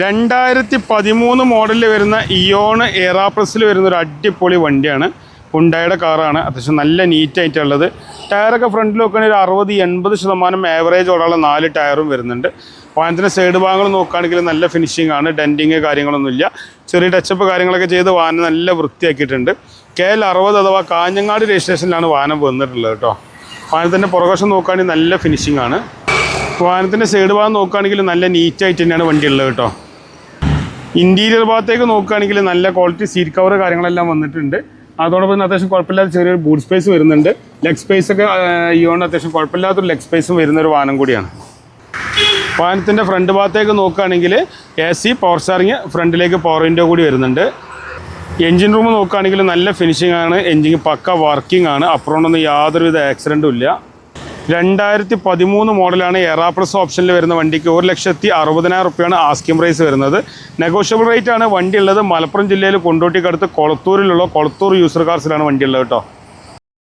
രണ്ടായിരത്തി പതിമൂന്ന് മോഡലിൽ വരുന്ന ഇയോണ് എറാ വരുന്ന ഒരു അടിപൊളി വണ്ടിയാണ്. ഹുണ്ടായുടെ കാറാണ് അത്യാവശ്യം നല്ല നീറ്റായിട്ടുള്ളത് ടയറൊക്കെ ഫ്രണ്ടിൽ നോക്കുകയാണെങ്കിൽ ഒരു അറുപത് എൺപത് ശതമാനം ആവറേജ് ഓടാനുള്ള നാല് ടയറും വരുന്നുണ്ട്. വാഹനത്തിന്റെ സൈഡ് ഭാഗങ്ങൾ നോക്കുകയാണെങ്കിൽ നല്ല ഫിനിഷിംഗ് ആണ്. ഡെന്റിങ് കാര്യങ്ങളൊന്നുമില്ല. ചെറിയ ടച്ചപ്പ് കാര്യങ്ങളൊക്കെ ചെയ്ത് വാഹനം നല്ല വൃത്തിയാക്കിയിട്ടുണ്ട്. കെ എൽ അറുപത് അഥവാ കാഞ്ഞങ്ങാട് രജിസ്ട്രേഷനിലാണ് വാഹനം വന്നിട്ടുള്ളത് കേട്ടോ. വാഹനത്തിന്റെ പുറകശം നോക്കുകയാണെങ്കിൽ നല്ല ഫിനിഷിംഗ് ആണ്. വാഹനത്തിന്റെ സൈഡ് ഭാഗം നോക്കുകയാണെങ്കിൽ നല്ല നീറ്റായിട്ട് തന്നെയാണ് വണ്ടി ഉള്ളത് കേട്ടോ. ഇന്റീരിയർ ഭാഗത്തേക്ക് നോക്കുകയാണെങ്കിൽ നല്ല ക്വാളിറ്റി സീറ്റ് കവർ കാര്യങ്ങളെല്ലാം വന്നിട്ടുണ്ട്. അതോടൊപ്പം തന്നെ അത്യാവശ്യം കുഴപ്പമില്ലാത്ത ചെറിയൊരു ബൂട്ട് സ്പേസ് വരുന്നുണ്ട്. ലെഗ് സ്പേസ് ഒക്കെ ഇയോണ്ട് അത്യാവശ്യം കുഴപ്പമില്ലാത്തൊരു ലെഗ് സ്പേസും വരുന്ന ഒരു വാഹനം കൂടിയാണ്. വാഹനത്തിന്റെ ഫ്രണ്ട് ഭാഗത്തേക്ക് നോക്കുകയാണെങ്കിൽ എ സി പവർ സ്റ്റാറിങ് ഫ്രണ്ടിലേക്ക് പവർ വിൻഡോ കൂടി വരുന്നുണ്ട്. എൻജിൻ റൂം നോക്കുകയാണെങ്കിൽ നല്ല ഫിനിഷിംഗ് ആണ്. എൻജിൻ പക്ക വർക്കിംഗ് ആണ്. അപ്പുറമൊന്നും യാതൊരുവിധ ആക്സിഡന്റും ഇല്ല. രണ്ടായിരത്തി പതിമൂന്ന് മോഡലാണ് എറാ പ്ലസ് ഓപ്ഷനിൽ വരുന്ന വണ്ടിക്ക് ഒരു ലക്ഷത്തി അറുപതിനായിരം റുപ്യാണ് ആസ്കിം പ്രൈസ് വരുന്നത്. നെഗോഷ്യബിൾ റേറ്റ് ആണ്. വണ്ടി ഉള്ളത് മലപ്പുറം ജില്ലയിൽ കൊണ്ടോട്ടിക്കടുത്ത് കൊളത്തൂരിലുള്ള കൊളത്തൂർ യൂസർ കാർസിലാണ് വണ്ടി ഉള്ളത് കേട്ടോ.